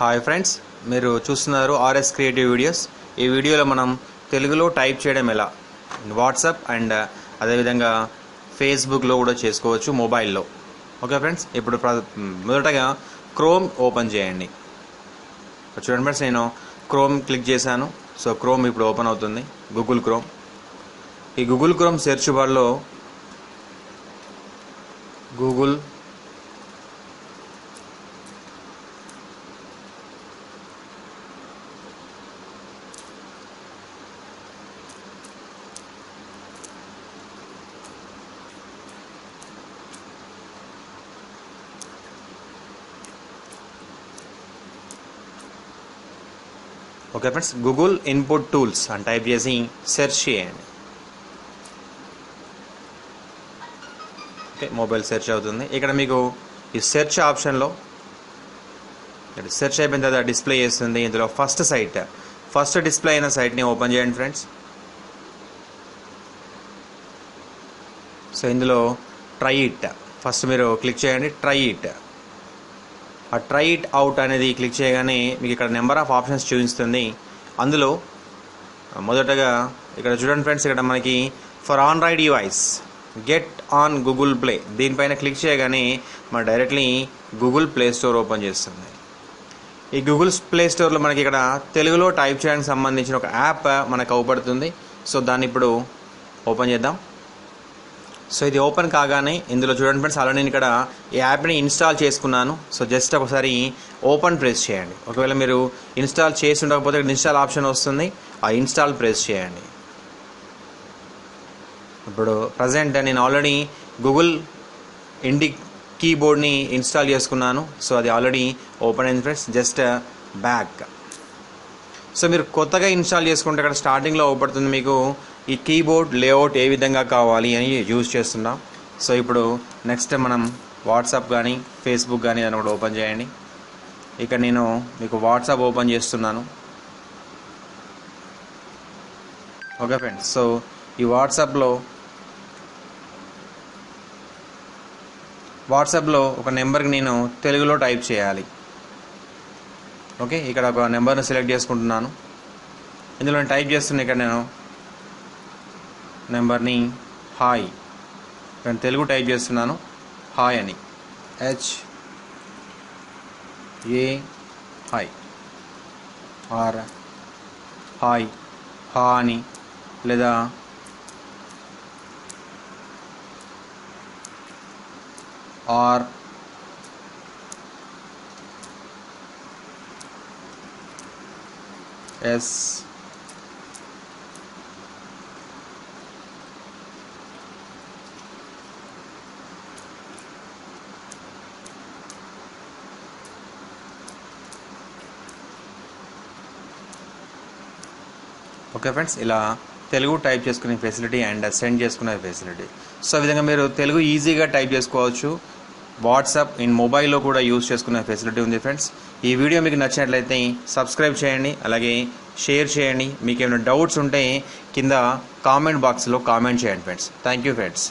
Hi friends మీరు చూస్తున్నారు RS creative videos ఈ వీడియోలో మనం తెలుగులో టైప్ చేయడం ఎలా? వాట్సాప్ అండ్ అదేవిధంగా ఫేస్బుక్లో కూడా చేసుకోవచ్చు మొబైల్లో. ఓకే ఫ్రెండ్స్ ఇప్పుడు ప్ర- మొదటగా క్రోమ్ ఓపెన్ చేయండి. చూడండి ఫ్రెండ్స్ నేను క్రోమ్ క్లిక్ చేశాను. సో క్రోమ్ ఇప్పుడు ఓపెన్ అవుతుంది. Google Chrome. ఈ గూగుల్ క్రోమ్ సెర్చ్ బార్లో Google okay friends Google input tools అని టైప్ చేసి సెర్చ్ చేయండి ఓకే మొబైల్ సెర్చ్ అవుతుంది. ఇక్కడ మీకు ఈ సెర్చ్ ఆప్షన్లో సెర్చ్ అయిపోయిన తర్వాత డిస్ప్లే చేస్తుంది. ఇందులో ఫస్ట్ సైట్ ఫస్ట్ డిస్ప్లే అయిన సైట్ని ఓపెన్ చేయండి ఫ్రెండ్స్ సో ఇందులో ట్రై ఇట్ ఫస్ట్ మీరు క్లిక్ చేయండి ట్రై ఇట్ ఆ ట్రై ఇట్ అవుట్ అనేది క్లిక్ చేయగానే మీకు ఇక్కడ నెంబర్ ఆఫ్ ఆప్షన్స్ చూపిస్తుంది. అందులో మొదటగా ఇక్కడ చూడండి ఫ్రెండ్స్ ఇక్కడ మనకి for Android device get on Google Play దీనిపైన క్లిక్ చేయగానే మన directly Google Play Store open చేస్తుంది. ఈ గూగుల్ ప్లే స్టోర్లో మనకి ఇక్కడ తెలుగులో టైప్ చేయడానికి సంబంధించిన ఒక యాప్ మనకు అవపడుతుంది. సో దాన్ని ఇప్పుడు ఓపెన్ చేద్దాం. సో ఇది ఓపెన్ కాగానే ఇందులో చూడండి ఫ్రెండ్స్ అలా నేను ఇక్కడ ఈ యాప్ని ఇన్స్టాల్ చేసుకున్నాను. సో జస్ట్ ఒకసారి ఓపెన్ ప్రెస్ చేయండి. ఒకవేళ మీరు ఇన్స్టాల్ చేసి ఉండకపోతే ఇన్స్టాల్ ఆప్షన్ వస్తుంది. ఆ ఇన్స్టాల్ ప్రెస్ చేయండి. ఇప్పుడు ప్రజెంట్ నేను ఆల్రెడీ గూగుల్ ఇండి కీబోర్డ్ని ఇన్స్టాల్ చేసుకున్నాను. సో అది ఆల్రెడీ ఓపెన్ అయింది ఫ్రెండ్స్ జస్ట్ బ్యాక్ సో మీరు కొత్తగా ఇన్స్టాల్ చేసుకుంటే అక్కడ స్టార్టింగ్లో ఓపెడుతుంది మీకు ఈ కీబోర్డ్ లేఅవుట్ ఏ విధంగా కావాలి అని యూజ్ చేస్తున్నాం. సో ఇప్పుడు నెక్స్ట్ మనం వాట్సాప్ కానీ ఫేస్బుక్ కానీ అని కూడా ఓపెన్ చేయండి. ఇక్కడ నేను మీకు వాట్సాప్ ఓపెన్ చేస్తున్నాను. ఓకే ఫ్రెండ్స్ సో ఈ వాట్సాప్లో వాట్సాప్లో ఒక నెంబర్కి నేను తెలుగులో టైప్ చేయాలి. ఓకే ఇక్కడ ఒక నెంబర్ని సెలెక్ట్ చేసుకుంటున్నాను. ఇందులో నేను టైప్ చేస్తున్నా ఇక్కడ నేను నెంబర్ని హాయ్. నేను తెలుగు టైప్ చేస్తున్నాను. హాయ్ అని. H A hi. R hi. హా అని. లేదా ఆర్ ఎస్ ఓకే ఫ్రెండ్స్ ఇలా తెలుగు టైప్ చేసుకునే ఫెసిలిటీ అండ్ సెండ్ చేసుకునే ఫెసిలిటీ సో ఆ విధంగా మీరు తెలుగు ఈజీగా టైప్ చేసుకోవచ్చు. వాట్సాప్ ఇన్ మొబైల్లో కూడా యూస్ చేసుకునే ఫెసిలిటీ ఉంది ఫ్రెండ్స్. ఈ వీడియో మీకు నచ్చినట్లయితే సబ్స్క్రైబ్ చేయండి అలాగే షేర్ చేయండి. మీకు ఏమైనా డౌట్స్ ఉంటే కింద కామెంట్ బాక్స్లో కామెంట్ చేయండి ఫ్రెండ్స్. Thank you friends